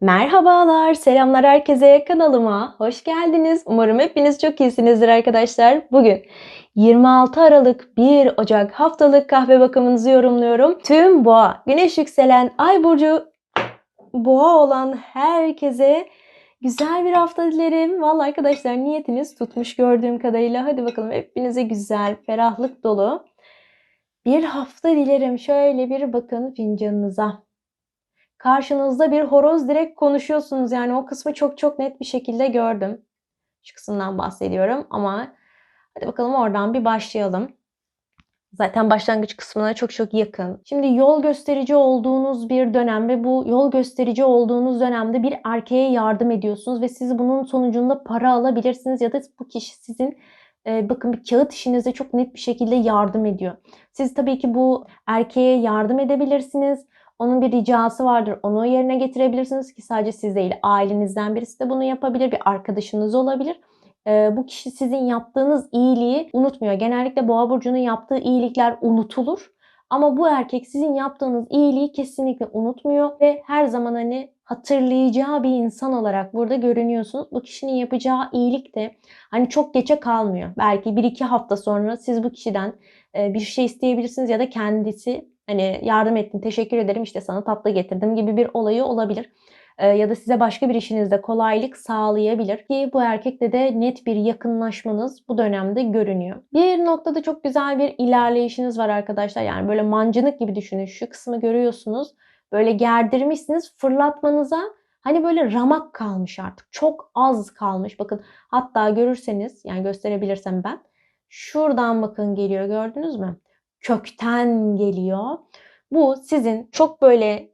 Merhabalar, selamlar herkese kanalıma. Hoş geldiniz. Umarım hepiniz çok iyisinizdir arkadaşlar. Bugün 26 Aralık 1 Ocak haftalık kahve bakımınızı yorumluyorum. Tüm boğa, güneş yükselen ay burcu boğa olan herkese güzel bir hafta dilerim. Vallahi arkadaşlar niyetiniz tutmuş gördüğüm kadarıyla. Hadi bakalım hepinize güzel, ferahlık dolu bir hafta dilerim. Şöyle bir bakın fincanınıza karşınızda bir horoz direkt konuşuyorsunuz. Yani o kısmı çok çok net bir şekilde gördüm. Şu kısımdan bahsediyorum ama hadi bakalım oradan bir başlayalım. Zaten başlangıç kısmına çok çok yakın. Şimdi yol gösterici olduğunuz bir dönem ve bu yol gösterici olduğunuz dönemde bir erkeğe yardım ediyorsunuz ve siz bunun sonucunda para alabilirsiniz ya da bu kişi sizin e, bakın bir kağıt işinize çok net bir şekilde yardım ediyor. Siz tabii ki bu erkeğe yardım edebilirsiniz. Onun bir ricası vardır. Onu yerine getirebilirsiniz ki sadece siz değil. Ailenizden birisi de bunu yapabilir. Bir arkadaşınız olabilir. Ee, bu kişi sizin yaptığınız iyiliği unutmuyor. Genellikle boğa burcunun yaptığı iyilikler unutulur. Ama bu erkek sizin yaptığınız iyiliği kesinlikle unutmuyor ve her zaman hani hatırlayacağı bir insan olarak burada görünüyorsunuz. Bu kişinin yapacağı iyilik de hani çok geçe kalmıyor. Belki bir iki hafta sonra siz bu kişiden e, bir şey isteyebilirsiniz ya da kendisi Hani yardım ettin, teşekkür ederim işte sana tatlı getirdim gibi bir olayı olabilir. Ee, ya da size başka bir işinizde kolaylık sağlayabilir ki bu erkekle de net bir yakınlaşmanız bu dönemde görünüyor. Bir noktada çok güzel bir ilerleyişiniz var arkadaşlar. Yani böyle mancınık gibi düşünün. Şu kısmı görüyorsunuz. Böyle gerdirmişsiniz. Fırlatmanıza hani böyle ramak kalmış artık. Çok az kalmış. Bakın hatta görürseniz yani gösterebilirsem ben. Şuradan bakın geliyor gördünüz mü? Kökten geliyor. Bu sizin çok böyle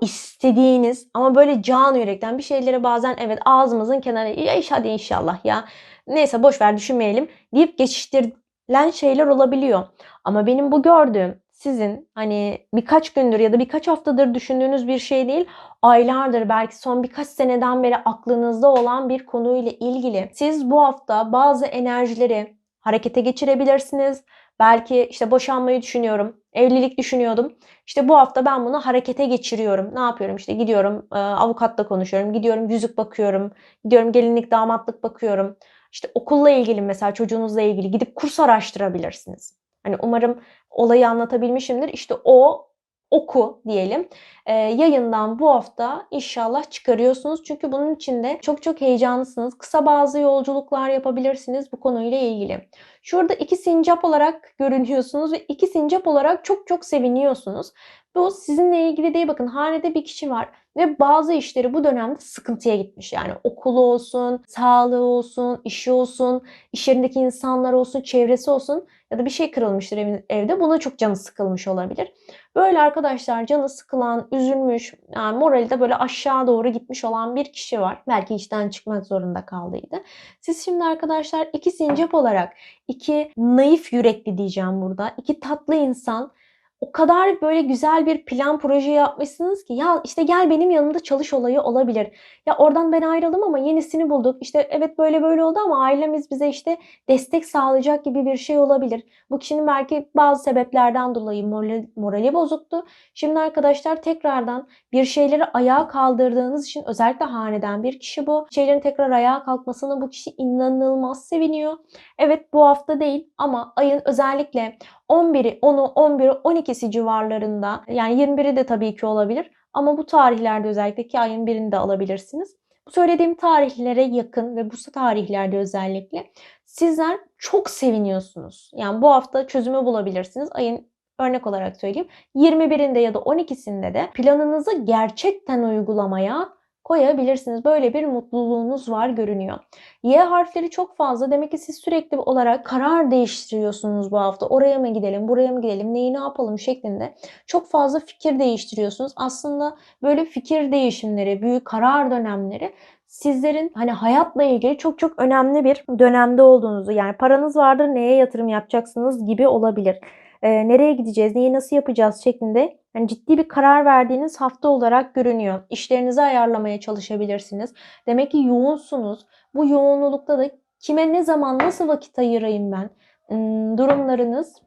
istediğiniz ama böyle can yürekten bir şeyleri bazen evet ağzımızın kenarı ya iş hadi inşallah ya neyse boş ver düşünmeyelim deyip geçiştirilen şeyler olabiliyor. Ama benim bu gördüğüm sizin hani birkaç gündür ya da birkaç haftadır düşündüğünüz bir şey değil. Aylardır belki son birkaç seneden beri aklınızda olan bir konuyla ilgili. Siz bu hafta bazı enerjileri harekete geçirebilirsiniz Belki işte boşanmayı düşünüyorum. Evlilik düşünüyordum. İşte bu hafta ben bunu harekete geçiriyorum. Ne yapıyorum? İşte gidiyorum e, avukatla konuşuyorum. Gidiyorum yüzük bakıyorum. Gidiyorum gelinlik damatlık bakıyorum. İşte okulla ilgili mesela çocuğunuzla ilgili gidip kurs araştırabilirsiniz. Hani umarım olayı anlatabilmişimdir. İşte o oku diyelim. E, yayından bu hafta inşallah çıkarıyorsunuz. Çünkü bunun içinde çok çok heyecanlısınız. Kısa bazı yolculuklar yapabilirsiniz bu konuyla ilgili. Şurada iki sincap olarak görünüyorsunuz ve iki sincap olarak çok çok seviniyorsunuz. Bu sizinle ilgili değil bakın hanede bir kişi var ve bazı işleri bu dönemde sıkıntıya gitmiş. Yani okulu olsun, sağlığı olsun, işi olsun, iş yerindeki insanlar olsun, çevresi olsun ya da bir şey kırılmıştır evde. Buna çok canı sıkılmış olabilir. Böyle arkadaşlar canı sıkılan, üzülmüş, yani morali de böyle aşağı doğru gitmiş olan bir kişi var. Belki işten çıkmak zorunda kaldıydı. Siz şimdi arkadaşlar iki sincap olarak iki naif yürekli diyeceğim burada. iki tatlı insan o kadar böyle güzel bir plan proje yapmışsınız ki ya işte gel benim yanımda çalış olayı olabilir. Ya oradan ben ayrıldım ama yenisini bulduk. İşte evet böyle böyle oldu ama ailemiz bize işte destek sağlayacak gibi bir şey olabilir. Bu kişinin belki bazı sebeplerden dolayı morali, morali bozuktu. Şimdi arkadaşlar tekrardan bir şeyleri ayağa kaldırdığınız için özellikle haneden bir kişi bu. Şeylerin tekrar ayağa kalkmasına bu kişi inanılmaz seviniyor. Evet bu hafta değil ama ayın özellikle 11'i, 10'u, 11'i, 12'si civarlarında yani 21'i de tabii ki olabilir ama bu tarihlerde özellikle ki ayın birinde alabilirsiniz. Bu söylediğim tarihlere yakın ve bu tarihlerde özellikle sizler çok seviniyorsunuz. Yani bu hafta çözümü bulabilirsiniz. Ayın örnek olarak söyleyeyim 21'inde ya da 12'sinde de planınızı gerçekten uygulamaya koyabilirsiniz. Böyle bir mutluluğunuz var görünüyor. Y harfleri çok fazla. Demek ki siz sürekli olarak karar değiştiriyorsunuz bu hafta. Oraya mı gidelim, buraya mı gidelim, neyi ne yapalım şeklinde çok fazla fikir değiştiriyorsunuz. Aslında böyle fikir değişimleri, büyük karar dönemleri sizlerin hani hayatla ilgili çok çok önemli bir dönemde olduğunuzu yani paranız vardır neye yatırım yapacaksınız gibi olabilir. Ee, nereye gideceğiz, neyi nasıl yapacağız şeklinde yani ciddi bir karar verdiğiniz hafta olarak görünüyor. İşlerinizi ayarlamaya çalışabilirsiniz. Demek ki yoğunsunuz. Bu yoğunlukta da kime ne zaman nasıl vakit ayırayım ben hmm, durumlarınız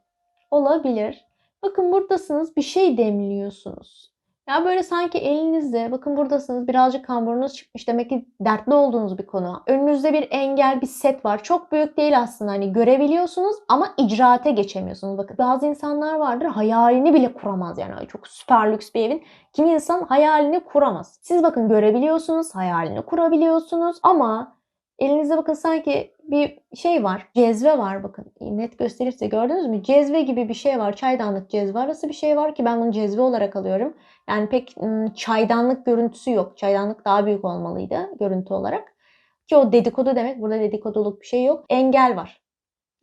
olabilir. Bakın buradasınız bir şey demliyorsunuz. Ya böyle sanki elinizde bakın buradasınız birazcık kamburunuz çıkmış. Demek ki dertli olduğunuz bir konu. Önünüzde bir engel, bir set var. Çok büyük değil aslında hani görebiliyorsunuz ama icraate geçemiyorsunuz. Bakın bazı insanlar vardır hayalini bile kuramaz yani çok süper lüks bir evin. Kimi insan hayalini kuramaz. Siz bakın görebiliyorsunuz, hayalini kurabiliyorsunuz ama elinizde bakın sanki bir şey var. Cezve var bakın. Net gösterirse gördünüz mü? Cezve gibi bir şey var. Çaydanlık cezve arası bir şey var ki ben bunu cezve olarak alıyorum. Yani pek çaydanlık görüntüsü yok. Çaydanlık daha büyük olmalıydı görüntü olarak. Ki o dedikodu demek. Burada dedikoduluk bir şey yok. Engel var.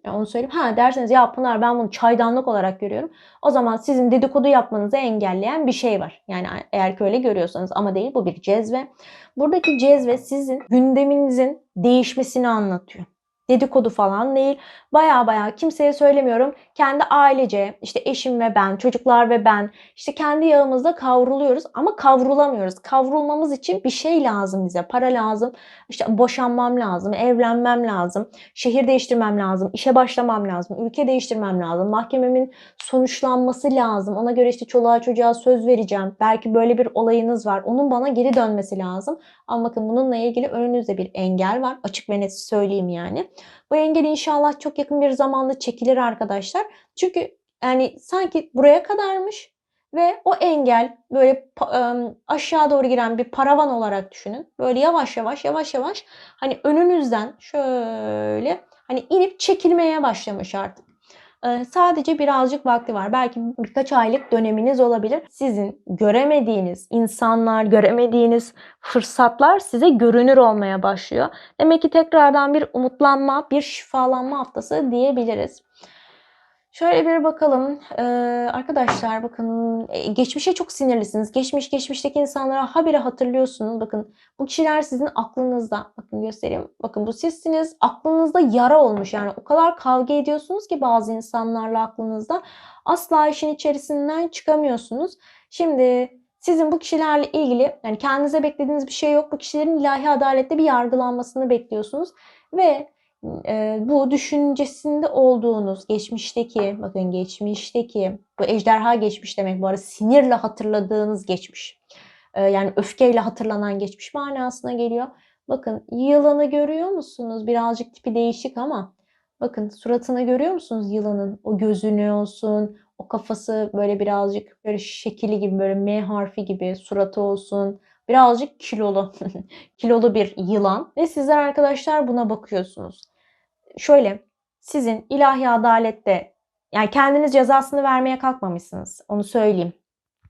Yani onu söyleyeyim. Ha derseniz ya Pınar ben bunu çaydanlık olarak görüyorum. O zaman sizin dedikodu yapmanızı engelleyen bir şey var. Yani eğer ki öyle görüyorsanız ama değil bu bir cezve. Buradaki cezve sizin gündeminizin değişmesini anlatıyor. Dedikodu falan değil. Baya baya kimseye söylemiyorum. Kendi ailece işte eşim ve ben, çocuklar ve ben işte kendi yağımızda kavruluyoruz ama kavrulamıyoruz. Kavrulmamız için bir şey lazım bize. Para lazım. İşte boşanmam lazım, evlenmem lazım, şehir değiştirmem lazım, işe başlamam lazım, ülke değiştirmem lazım, mahkememin sonuçlanması lazım. Ona göre işte çoluğa çocuğa söz vereceğim. Belki böyle bir olayınız var. Onun bana geri dönmesi lazım. Ama bakın bununla ilgili önünüzde bir engel var. Açık ve net söyleyeyim yani. Bu engel inşallah çok yakın bir zamanda çekilir arkadaşlar. Çünkü yani sanki buraya kadarmış ve o engel böyle aşağı doğru giren bir paravan olarak düşünün. Böyle yavaş yavaş yavaş yavaş hani önünüzden şöyle hani inip çekilmeye başlamış artık. Sadece birazcık vakti var. Belki birkaç aylık döneminiz olabilir. Sizin göremediğiniz insanlar, göremediğiniz fırsatlar size görünür olmaya başlıyor. Demek ki tekrardan bir umutlanma, bir şifalanma haftası diyebiliriz. Şöyle bir bakalım. Ee, arkadaşlar bakın geçmişe çok sinirlisiniz. Geçmiş geçmişteki insanlara habire hatırlıyorsunuz. Bakın bu kişiler sizin aklınızda. Bakın göstereyim. Bakın bu sizsiniz. Aklınızda yara olmuş. Yani o kadar kavga ediyorsunuz ki bazı insanlarla aklınızda. Asla işin içerisinden çıkamıyorsunuz. Şimdi sizin bu kişilerle ilgili yani kendinize beklediğiniz bir şey yok. Bu kişilerin ilahi adalette bir yargılanmasını bekliyorsunuz. Ve bu düşüncesinde olduğunuz geçmişteki bakın geçmişteki bu ejderha geçmiş demek bu arada sinirle hatırladığınız geçmiş. yani öfkeyle hatırlanan geçmiş manasına geliyor. Bakın yılanı görüyor musunuz? Birazcık tipi değişik ama bakın suratını görüyor musunuz yılanın? O gözünü olsun, o kafası böyle birazcık böyle şekili gibi böyle M harfi gibi suratı olsun. Birazcık kilolu. kilolu bir yılan. Ve sizler arkadaşlar buna bakıyorsunuz. Şöyle sizin ilahi adalette yani kendiniz cezasını vermeye kalkmamışsınız. Onu söyleyeyim.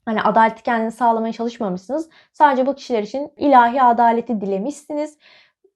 Hani adaleti kendiniz sağlamaya çalışmamışsınız. Sadece bu kişiler için ilahi adaleti dilemişsiniz.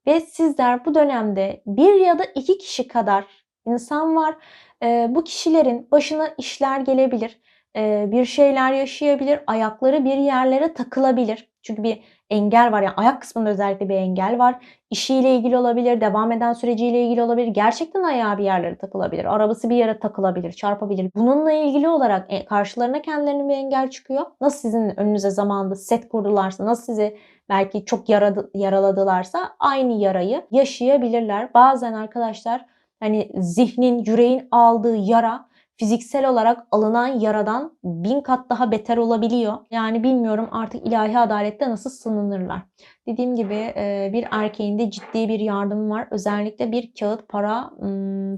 Ve sizler bu dönemde bir ya da iki kişi kadar insan var. Ee, bu kişilerin başına işler gelebilir. Ee, bir şeyler yaşayabilir. Ayakları bir yerlere takılabilir. Çünkü bir engel var. Yani ayak kısmında özellikle bir engel var. İşiyle ilgili olabilir, devam eden süreciyle ilgili olabilir. Gerçekten ayağı bir yerlere takılabilir. Arabası bir yere takılabilir, çarpabilir. Bununla ilgili olarak e, karşılarına kendilerine bir engel çıkıyor. Nasıl sizin önünüze zamanda set kurdularsa, nasıl sizi belki çok yaradı, yaraladılarsa aynı yarayı yaşayabilirler. Bazen arkadaşlar hani zihnin, yüreğin aldığı yara fiziksel olarak alınan yaradan bin kat daha beter olabiliyor. Yani bilmiyorum artık ilahi adalette nasıl sınınırlar. Dediğim gibi bir erkeğin de ciddi bir yardımı var. Özellikle bir kağıt para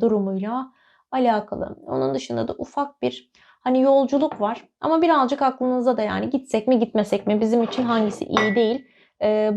durumuyla alakalı. Onun dışında da ufak bir hani yolculuk var. Ama birazcık aklınızda da yani gitsek mi gitmesek mi bizim için hangisi iyi değil.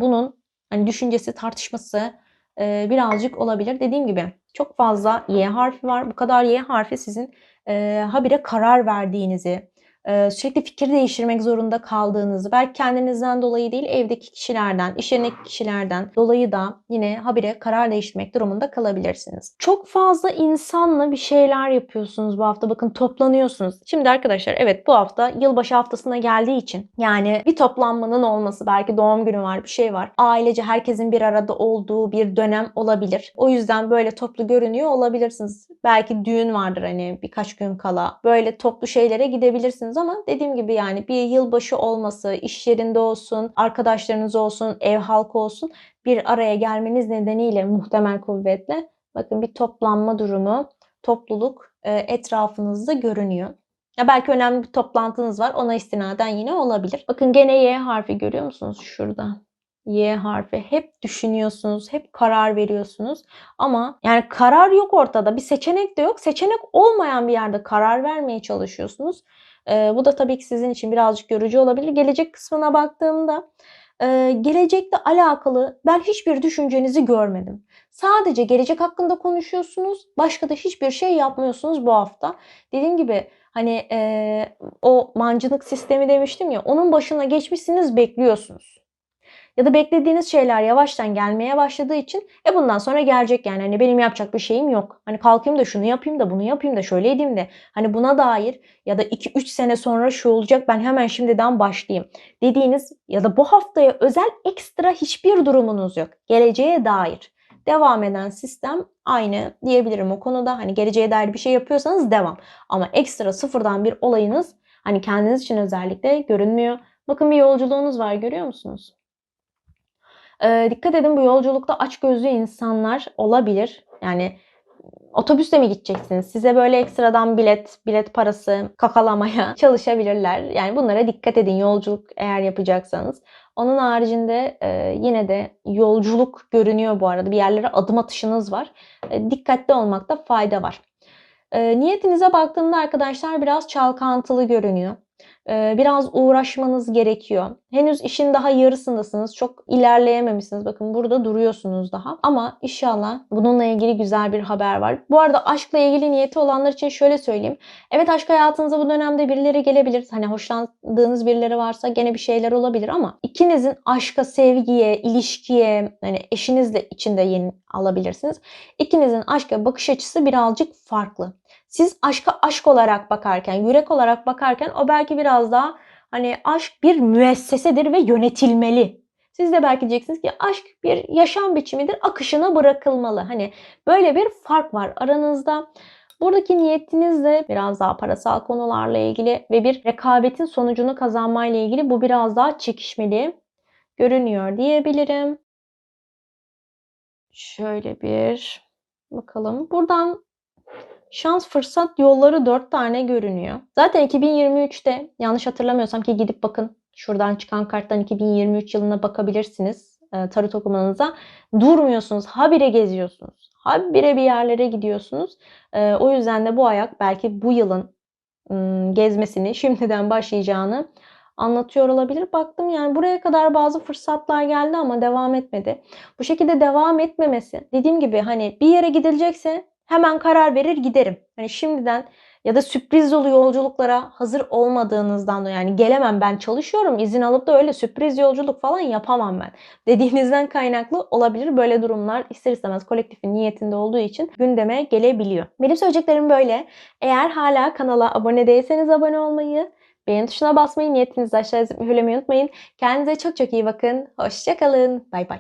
Bunun hani düşüncesi tartışması birazcık olabilir. Dediğim gibi çok fazla Y harfi var. Bu kadar Y harfi sizin e, habire karar verdiğinizi, sürekli fikir değiştirmek zorunda kaldığınızı, belki kendinizden dolayı değil evdeki kişilerden, iş yerindeki kişilerden dolayı da yine habire karar değiştirmek durumunda kalabilirsiniz. Çok fazla insanla bir şeyler yapıyorsunuz bu hafta. Bakın toplanıyorsunuz. Şimdi arkadaşlar evet bu hafta yılbaşı haftasına geldiği için yani bir toplanmanın olması, belki doğum günü var, bir şey var. Ailece herkesin bir arada olduğu bir dönem olabilir. O yüzden böyle toplu görünüyor olabilirsiniz. Belki düğün vardır hani birkaç gün kala. Böyle toplu şeylere gidebilirsiniz ama dediğim gibi yani bir yılbaşı olması, iş yerinde olsun, arkadaşlarınız olsun, ev halkı olsun bir araya gelmeniz nedeniyle muhtemel kuvvetle bakın bir toplanma durumu, topluluk e, etrafınızda görünüyor. Ya belki önemli bir toplantınız var. Ona istinaden yine olabilir. Bakın gene Y harfi görüyor musunuz şurada? Y harfi. Hep düşünüyorsunuz, hep karar veriyorsunuz. Ama yani karar yok ortada. Bir seçenek de yok. Seçenek olmayan bir yerde karar vermeye çalışıyorsunuz. Ee, bu da tabii ki sizin için birazcık yorucu olabilir. Gelecek kısmına baktığımda e, gelecekle alakalı ben hiçbir düşüncenizi görmedim. Sadece gelecek hakkında konuşuyorsunuz. Başka da hiçbir şey yapmıyorsunuz bu hafta. Dediğim gibi hani e, o mancınık sistemi demiştim ya onun başına geçmişsiniz bekliyorsunuz. Ya da beklediğiniz şeyler yavaştan gelmeye başladığı için e bundan sonra gelecek yani. Hani benim yapacak bir şeyim yok. Hani kalkayım da şunu yapayım da bunu yapayım da şöyle edeyim de. Hani buna dair ya da 2-3 sene sonra şu olacak ben hemen şimdiden başlayayım dediğiniz ya da bu haftaya özel ekstra hiçbir durumunuz yok. Geleceğe dair devam eden sistem aynı diyebilirim o konuda. Hani geleceğe dair bir şey yapıyorsanız devam. Ama ekstra sıfırdan bir olayınız hani kendiniz için özellikle görünmüyor. Bakın bir yolculuğunuz var görüyor musunuz? Ee, dikkat edin bu yolculukta açgözlü insanlar olabilir. Yani otobüste mi gideceksiniz? Size böyle ekstradan bilet, bilet parası kakalamaya çalışabilirler. Yani bunlara dikkat edin yolculuk eğer yapacaksanız. Onun haricinde e, yine de yolculuk görünüyor bu arada. Bir yerlere adım atışınız var. E, dikkatli olmakta fayda var. E, niyetinize baktığımda arkadaşlar biraz çalkantılı görünüyor. E, biraz uğraşmanız gerekiyor. Henüz işin daha yarısındasınız. Çok ilerleyememişsiniz. Bakın burada duruyorsunuz daha. Ama inşallah bununla ilgili güzel bir haber var. Bu arada aşkla ilgili niyeti olanlar için şöyle söyleyeyim. Evet aşk hayatınıza bu dönemde birileri gelebilir. Hani hoşlandığınız birileri varsa gene bir şeyler olabilir ama ikinizin aşka, sevgiye, ilişkiye, hani eşinizle içinde yeni alabilirsiniz. İkinizin aşka bakış açısı birazcık farklı. Siz aşka aşk olarak bakarken, yürek olarak bakarken o belki biraz daha hani aşk bir müessesedir ve yönetilmeli. Siz de belki diyeceksiniz ki aşk bir yaşam biçimidir, akışına bırakılmalı. Hani böyle bir fark var aranızda. Buradaki niyetiniz de biraz daha parasal konularla ilgili ve bir rekabetin sonucunu kazanmayla ilgili bu biraz daha çekişmeli görünüyor diyebilirim. Şöyle bir bakalım. Buradan şans fırsat yolları 4 tane görünüyor. Zaten 2023'te yanlış hatırlamıyorsam ki gidip bakın şuradan çıkan karttan 2023 yılına bakabilirsiniz e, tarot okumanıza. Durmuyorsunuz, habire geziyorsunuz. Habire bir yerlere gidiyorsunuz. E, o yüzden de bu ayak belki bu yılın ım, gezmesini şimdiden başlayacağını anlatıyor olabilir. Baktım yani buraya kadar bazı fırsatlar geldi ama devam etmedi. Bu şekilde devam etmemesi dediğim gibi hani bir yere gidilecekse hemen karar verir giderim. Hani şimdiden ya da sürpriz dolu yolculuklara hazır olmadığınızdan da yani gelemem ben çalışıyorum izin alıp da öyle sürpriz yolculuk falan yapamam ben dediğinizden kaynaklı olabilir. Böyle durumlar ister istemez kolektifin niyetinde olduğu için gündeme gelebiliyor. Benim söyleyeceklerim böyle. Eğer hala kanala abone değilseniz abone olmayı, beğen tuşuna basmayı, niyetinizi aşağıya mühürlemeyi unutmayın. Kendinize çok çok iyi bakın. Hoşçakalın. Bay bay.